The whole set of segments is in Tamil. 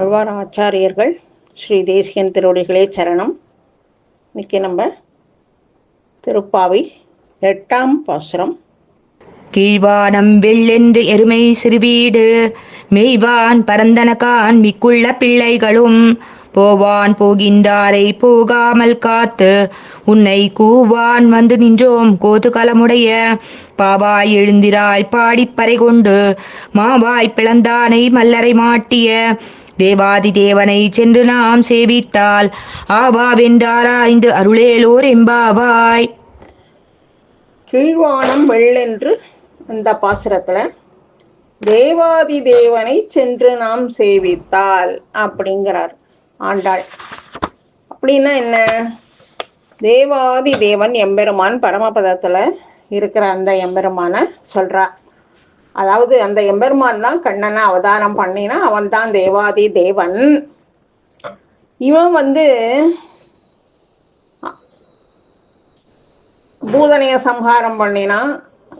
ஆழ்வார் ஆச்சாரியர்கள் ஸ்ரீ தேசிகன் திருவடிகளே சரணம். இன்னைக்கு நம்ம திருப்பாவை எட்டாம் பாசுரம். கீழ்வானம் வெள்ளென்று எருமை சிறுவீடு மெய்வான் பரந்தனகான் மிக்குள்ள பிள்ளைகளும் போவான் போகின்றாரை போகாமல் காத்து உன்னை கூவான் வந்து நின்றோம் கோதுகலமுடைய பாவாய் எழுந்திராய் பாடிப்பறை கொண்டு மாவாய் பிளந்தானை மல்லரை மாட்டிய தேவாதி தேவனை சென்று நாம் சேவித்தால் ஆவாவென்றாராய்ந்து அருளேலோர் எம்பாவாய் கீழ்வானம் வெள்ளென்று அந்த பாசுரத்தில் தேவாதி தேவனை சென்று நாம் சேவித்தால் அப்படிங்கிறார் ஆண்டாள். அப்படின்னா என்ன? தேவாதி தேவன் எம்பெருமான் பரமபதத்தில் இருக்கிற அந்த எம்பெருமானை சொல்றா. அதாவது அந்த எம்பெருமான் தான் கண்ணனை அவதாரம் பண்ணினா அவன் தான் தேவாதி தேவன். இவன் வந்து பூதனைய சம்ஹாரம் பண்ணினா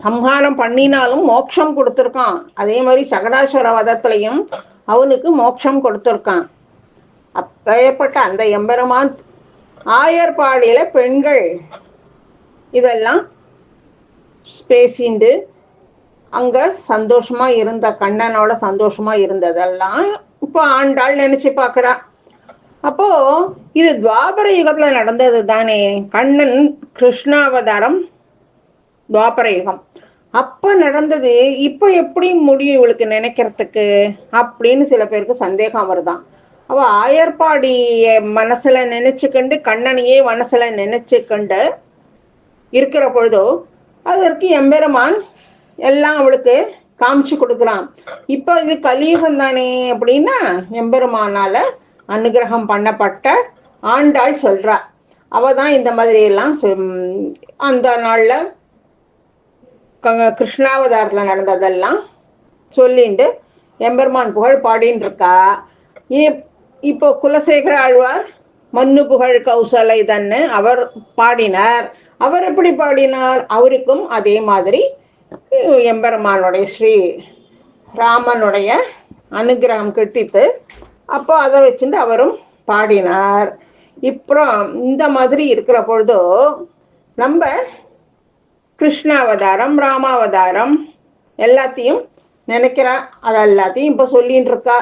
சம்ஹாரம் பண்ணினாலும் மோட்சம் கொடுத்துருக்கான். அதே மாதிரி சகடாசுர வதத்திலையும் அவனுக்கு மோட்சம் கொடுத்துருக்கான். அப்பேற்பட்ட அந்த எம்பெருமான் ஆயர்பாடியில பெண்கள் இதெல்லாம் பேசிண்டு அங்க சந்தோஷமா இருந்த கண்ணனோட சந்தோஷமா இருந்ததெல்லாம் இப்போ ஆண்டாள் நினைச்சு பார்க்குறா அப்போ இது துவாபர யுகத்துல நடந்தது தானே. கண்ணன் கிருஷ்ணாவதாரம் துவாபர யுகம். அப்ப நடந்தது இப்ப எப்படி முடியும் இவளுக்கு நினைக்கிறதுக்கு? அப்படின்னு சில பேருக்கு சந்தேகம் வருதான் அவ ஆயர்பாடிய மனசுல நினைச்சுக்கண்டு கண்ணனையே மனசுல நினைச்சுக்கண்டு இருக்கிற பொழுதோ அதற்கு எம்பெருமான் எல்லாம் அவளுக்கு காமிச்சு கொடுக்குறான். இப்போ இது கலியுகம் தானே அப்படின்னா எம்பெருமானால அனுகிரகம் பண்ணப்பட்ட ஆண்டாள் சொல்றா. அவ தான் இந்த மாதிரி எல்லாம் அந்த நாள்ல க- கிருஷ்ணாவதாரத்தில் நடந்ததெல்லாம் சொல்லிண்டு எம்பெருமான் புகழ் பாடின்னு இருக்கா இப்போ குலசேகர ஆழ்வார் மண்ணு புகழ் கௌசலை தன்னு அவர் பாடினார். அவர் எப்படி பாடினார்? அவருக்கும் அதே மாதிரி எம்பெருமானுடைய ஸ்ரீ ராமனுடைய அனுகிரகம் கிட்டித்து அப்போ அதை வச்சுட்டு அவரும் பாடினார். இப்போ இந்த மாதிரி இருக்கிற பொழுதோ நம்ம கிருஷ்ணாவதாரம் ராமாவதாரம் எல்லாத்தையும் நினைக்கிறா. அது எல்லாத்தையும் இப்போ சொல்லின்னு இருக்கா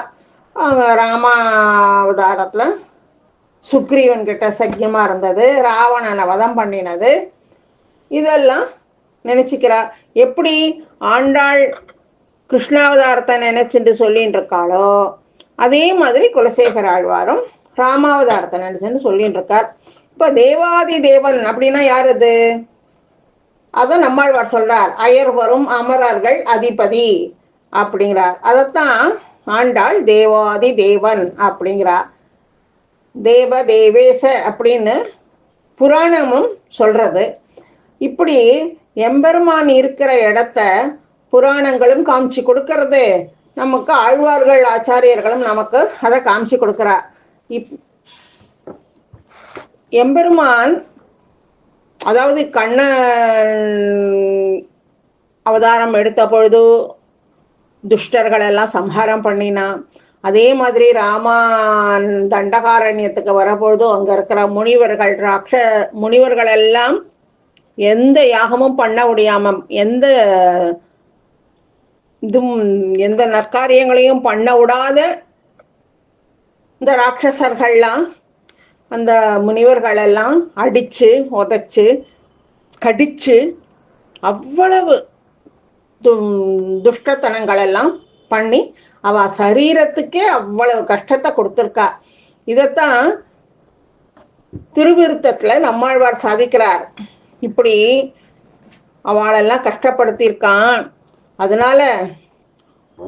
அவங்க ராமாவதாரத்தில் சுக்ரீவன் கிட்ட சக்கியமாக இருந்தது ராவணனை வதம் பண்ணினது. இதெல்லாம் நினைச்சுக்கிறா. எப்படி ஆண்டாள் கிருஷ்ணாவதாரத்தை நினைச்சுட்டு சொல்லின்னு இருக்காளோ அதே மாதிரி குலசேகர ஆழ்வாரும் ராமாவதாரத்தை நினைச்சுட்டு சொல்லின்னு இருக்கார் இப்போ தேவாதி தேவன் அப்படின்னா யார் அது? அதை நம்மாழ்வார் சொல்றார். அயர் வரும் அமரர்கள் அதிபதி அப்படிங்கிறார். அதைத்தான் ஆண்டாள் தேவாதி தேவன் அப்படிங்கிறார். தேவ தேவேச அப்படின்னு புராணமும் சொல்றது. இப்படி எம்பெருமான் இருக்கிற இடத்த புராணங்களும் காமிச்சு கொடுக்கறது. நமக்கு ஆழ்வார்கள் ஆச்சாரியர்களும் நமக்கு அதை காமிச்சு கொடுக்குறா. இப் எம்பெருமான் அதாவது கண்ணன் அவதாரம் எடுத்த பொழுது துஷ்டர்கள் எல்லாம் சம்ஹாரம் பண்ணினான் அதே மாதிரி ராமான் தண்டகாரண்யத்துக்கு வரப்பொழுதும் அங்கே இருக்கிற முனிவர்கள் ராட்ச முனிவர்கள் எல்லாம் எந்த யாகமும் பண்ண முடியாம எந்த இதுவும் எந்த நற்காரியங்களையும் பண்ண விடாத இந்த ராட்சசர்கள்லாம் அந்த முனிவர்கள் எல்லாம் அடிச்சு உதைச்சு கடிச்சு அவ்வளவு து- துஷ்டத்தனங்கள் எல்லாம் பண்ணி அவ சரீரத்துக்கே அவ்வளவு கஷ்டத்தை கொடுத்துருக்கா. இதைத்தான் திருவிருத்தத்துல நம்மாழ்வார் சாதிக்கிறார். இப்படி அவளெல்லாம் கஷ்டப்படுத்தியிருக்கான். அதனால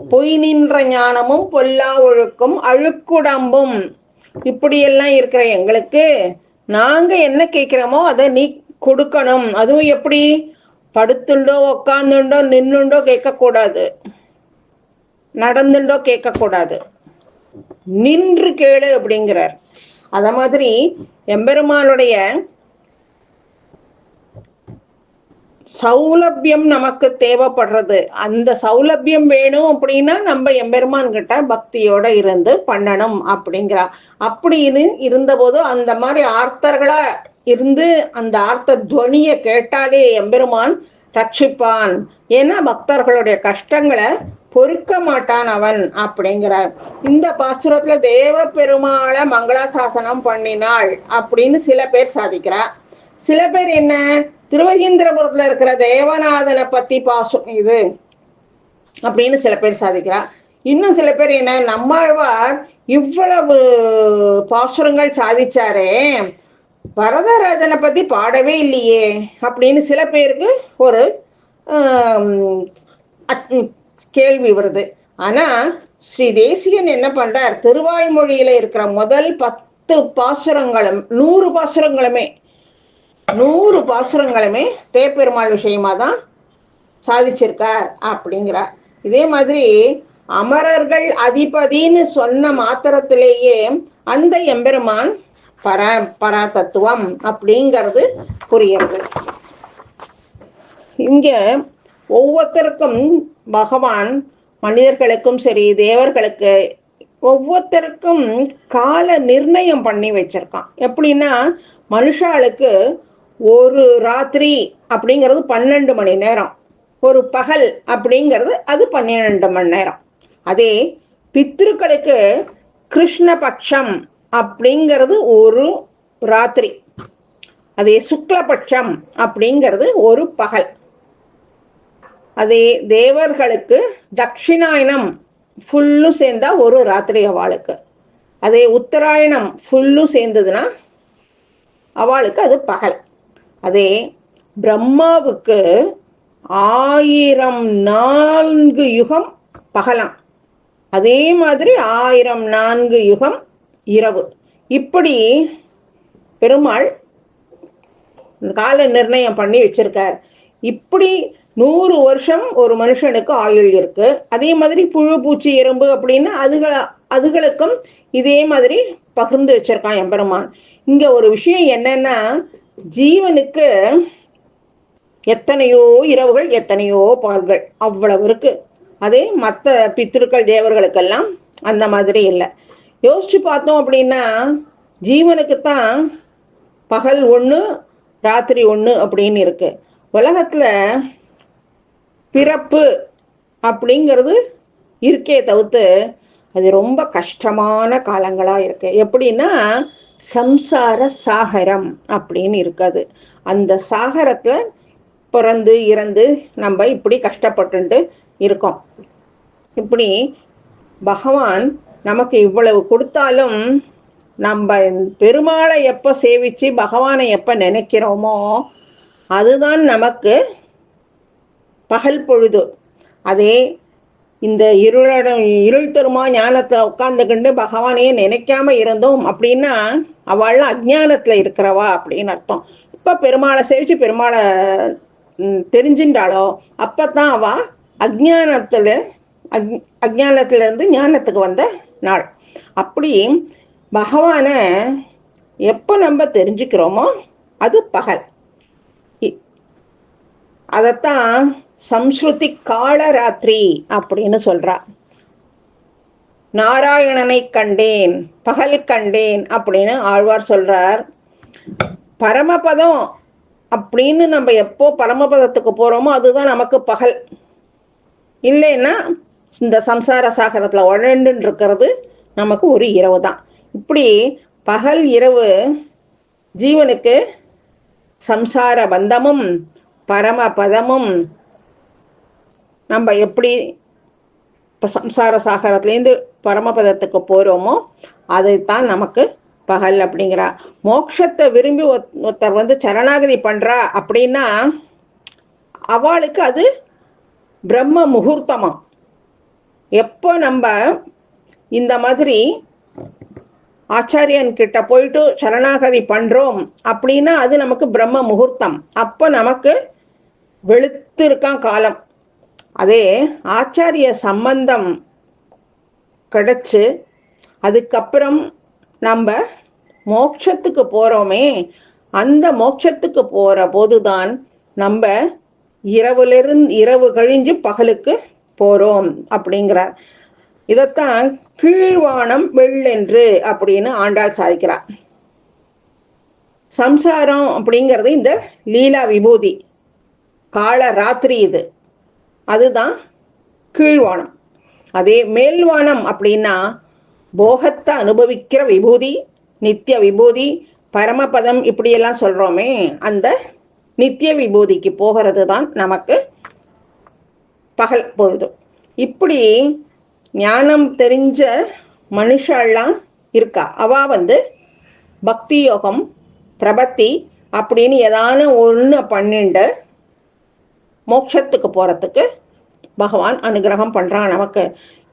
பொய் நின்ற ஞானமும் பொல்லா ஒழுக்கும் அழுக்குடம்பும். இப்படியெல்லாம் இருக்கிற எங்களுக்கு நாங்க என்ன கேட்கிறோமோ அதை நீ கொடுக்கணும். அதுவும் எப்படி? படுத்துண்டோ உக்காந்துண்டோ நின்னுண்டோ கேட்கக்கூடாது. நடந்துண்டோ கேட்கக்கூடாது. நின்று கேளு அப்படிங்கிறார். அத மாதிரி எம்பெருமானுடைய சௌலபியம் நமக்கு தேவைப்படுறது. அந்த சௌலபியம் வேணும் அப்படின்னா நம்ம எம்பெருமான் கிட்ட பக்தியோட இருந்து பண்ணணும் அப்படிங்கிறா. அப்படின்னு இருந்தபோது அந்த மாதிரி ஆர்த்தர்களா இருந்து அந்த ஆர்த்த துவனியை கேட்டாலே எம்பெருமான் ரட்சிப்பான். ஏன்னா பக்தர்களுடைய கஷ்டங்களை பொறுக்க மாட்டான் அவன் அப்படிங்கிறார். இந்த பாசுரத்துல தேவ பெருமாளை மங்களாசாசனம் பண்ணினாள் அப்படின்னு சில பேர் சாதிக்கிறா. சில பேர் என்ன? திருவகீந்திரபுரத்துல இருக்கிற தேவநாதனை பத்தி பாசம் இது அப்படின்னு சில பேர் சாதிக்கிறார். இன்னும் சில பேர் என்ன நம்மாழ்வார் இவ்வளவு பாசுரங்கள் சாதிச்சாரே வரதராஜனை பத்தி பாடவே இல்லையே அப்படின்னு சில பேருக்கு ஒரு கேள்வி வருது. ஆனா ஸ்ரீ தேசியன் என்ன பண்றார் திருவாய்மொழியில இருக்கிற முதல் பத்து பாசுரங்களும் நூறு பாசுரங்களுமே நூறு பாசுரங்களுமே தேப்பெருமாள் விஷயமா தான் சாதிச்சிருக்கார் அப்படிங்கிறார். இதே மாதிரி அமரர்கள் அதிபதின்னு சொன்ன மாத்திரத்திலேயே அந்த எம்பெருமான் பர பரா தத்துவம் அப்படிங்கிறது புரியுறது இங்க ஒவ்வொருத்தருக்கும் பகவான் மனிதர்களுக்கும் சரி தேவர்களுக்கு ஒவ்வொருத்தருக்கும் கால நிர்ணயம் பண்ணி வச்சிருக்கான். எப்படின்னா மனுஷாளுக்கு ஒரு ராத்திரி அப்படிங்கிறது பன்னெண்டு மணி நேரம். ஒரு பகல் அப்படிங்கிறது அது பன்னிரெண்டு மணி நேரம். அதே பித்ருக்களுக்கு கிருஷ்ணபட்சம் அப்படிங்கிறது ஒரு ராத்திரி. அதே சுக்லபட்சம் அப்படிங்கிறது ஒரு பகல். அதே தேவர்களுக்கு தட்சிணாயனம் ஃபுல்லும் சேர்ந்தா ஒரு ராத்திரி அவளுக்கு. அதே உத்தராயணம் ஃபுல்லும் சேர்ந்ததுன்னா அவளுக்கு அது பகல். அதே பிரம்மாவுக்கு ஆயிரம் நான்கு யுகம் பகலாம். அதே மாதிரி ஆயிரம் நான்கு யுகம் இரவு. இப்படி பெருமாள் கால நிர்ணயம் பண்ணி வச்சிருக்கார். இப்படி நூறு வருஷம் ஒரு மனுஷனுக்கு ஆயுள் இருக்கு. அதே மாதிரி புழு பூச்சி எறும்பு அப்படின்னு அதுகள அதுகளுக்கும் இதே மாதிரி பகிர்ந்து வச்சிருக்கான் எம்பெருமான். இங்க ஒரு விஷயம் என்னன்னா ஜீவனுக்கு எத்தனையோ இரவுகள் எத்தனையோ பால்கள் அவ்வளவு இருக்கு. அதே மற்ற பித்திருக்கள் தேவர்களுக்கெல்லாம் அந்த மாதிரி இல்லை. யோசிச்சு பார்த்தோம் அப்படின்னா ஜீவனுக்கு தான் பகல் ஒன்று ராத்திரி ஒன்று அப்படின்னு இருக்கு. உலகத்தில் பிறப்பு அப்படிங்கிறது இருக்கே தவிர்த்து அது ரொம்ப கஷ்டமான காலங்களாக இருக்கு. எப்படின்னா சம்சார சாகரம் அப்படின்னு இருக்குது. அந்த சாகரத்தில் பிறந்து இறந்து நம்ம இப்படி கஷ்டப்பட்டு இருக்கோம். இப்படி பகவான் நமக்கு இவ்வளவு கொடுத்தாலும் நம்ம பெருமாளை எப்போ சேவிச்சு பகவானை எப்போ நினைக்கிறோமோ அதுதான் நமக்கு பகல் பொழுது. அதே இந்த இருளட இருள் தருமா ஞானத்தை உட்காந்துக்கிண்டு பகவானையே நினைக்காம இருந்தோம் அப்படின்னா அவள் அஜ்ஞானத்துல இருக்கிறவா அப்படின்னு அர்த்தம். இப்ப பெருமாளை சேவிச்சு பெருமாளை தெரிஞ்சின்றாளோ அப்பதான் அவ அஜ்ஞானத்துல அக் அஜ்ஞானத்துல இருந்து ஞானத்துக்கு வந்த நாள். அப்படி பகவானை எப்போ நம்ம தெரிஞ்சுக்கிறோமோ அது பகல். இ- சம்ஸ்ருதி காலராத்திரி அப்படின்னு சொல்றா. நாராயணனை கண்டேன் பகல் கண்டேன் அப்படின்னு ஆழ்வார் சொல்றார். பரமபதம் அப்படின்னு நம்ம எப்போ பரமபதத்துக்கு போறோமோ அதுதான் நமக்கு பகல். இல்லைன்னா இந்த சம்சார சாகரத்துல உழண்டுன்னு இருக்கிறது நமக்கு ஒரு இரவு தான். இப்படி பகல் இரவு ஜீவனுக்கு சம்சார பந்தமும் பரமபதமும் நம்ம எப்படி இப்போ சம்சார சாகரத்துலேருந்து பரமபதத்துக்கு போகிறோமோ அதுதான் நமக்கு பகல் அப்படிங்கிறா. மோட்சத்தை விரும்பி ஒத்- ஒருத்தர் வந்து சரணாகதி பண்ணுறா அப்படின்னா அவளுக்கு அது பிரம்ம முகூர்த்தமாக எப்போ நம்ம இந்த மாதிரி ஆச்சாரியன் கிட்ட போயிட்டு சரணாகதி பண்ணுறோம் அப்படின்னா அது நமக்கு பிரம்ம முகூர்த்தம். அப்போ நமக்கு வெளுத்து இருக்கான் காலம். அதே ஆச்சாரிய சம்பந்தம் கிடைச்சு அதுக்கப்புறம் நம்ம மோட்சத்துக்கு போகிறோமே அந்த மோட்சத்துக்கு போது போதுதான் நம்ம இரவுலிருந்து இரவு கழிஞ்சு பகலுக்கு போகிறோம் அப்படிங்கிறார். இதைத்தான் கீழ்வானம் வெள்ளென்று அப்படின்னு ஆண்டாள் சாதிக்கிறார். சம்சாரம் அப்படிங்கிறது இந்த லீலா விபூதி கால ராத்திரி இது. அதுதான் கீழ்வானம். அதே மேல்வானம் அப்படின்னா போகத்தை அனுபவிக்கிற விபூதி நித்திய விபூதி பரமபதம் இப்படியெல்லாம் சொல்கிறோமே அந்த நித்திய விபூதிக்கு போகிறது தான் நமக்கு பகல் பொழுது. இப்படி ஞானம் தெரிஞ்ச மனுஷெல்லாம் இருக்கா? அவ வந்து பக்தி யோகம் பிரபத்தி அப்படின்னு ஏதான ஒன்று பன்னெண்டு மோட்சத்துக்கு போகிறதுக்கு பகவான் அனுகிரகம் பண்ணுறான் நமக்கு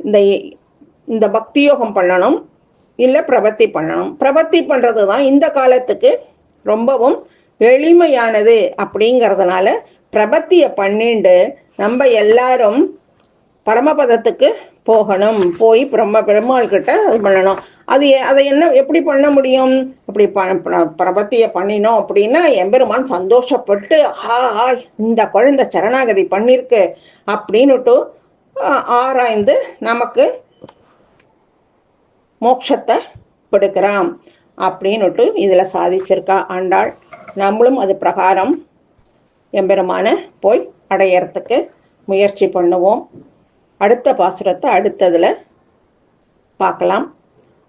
இந்த இந்த பக்தி யோகம் பண்ணணும் இல்லை பிரபத்தி பண்ணணும். பிரபத்தி பண்ணுறது தான் இந்த காலத்துக்கு ரொம்பவும் எளிமையானது அப்படிங்கிறதுனால பிரபத்தியை பண்ணிண்டு நம்ம எல்லாரும் பரமபதத்துக்கு போகணும். போய் பிரம்ம பெருமாள் கிட்ட இது பண்ணணும். அது அதை என்ன எப்படி பண்ண முடியும்? இப்படி ப ப- பிரபத்தியை பண்ணினோம் அப்படின்னா எம்பெருமான் சந்தோஷப்பட்டு ஆ ஆ, இந்த குழந்தை சரணாகதி பண்ணிருக்கு அப்படின்னுட்டு ஆராய்ந்து நமக்கு மோட்சத்தை கொடுக்குறான் அப்படின்னுட்டு இதில் சாதிச்சிருக்கா ஆண்டாள். நம்மளும் அது பிரகாரம் எம்பெருமான போய் அடையறதுக்கு முயற்சி பண்ணுவோம். அடுத்த பாசுரத்தை அடுத்ததில் பார்க்கலாம்.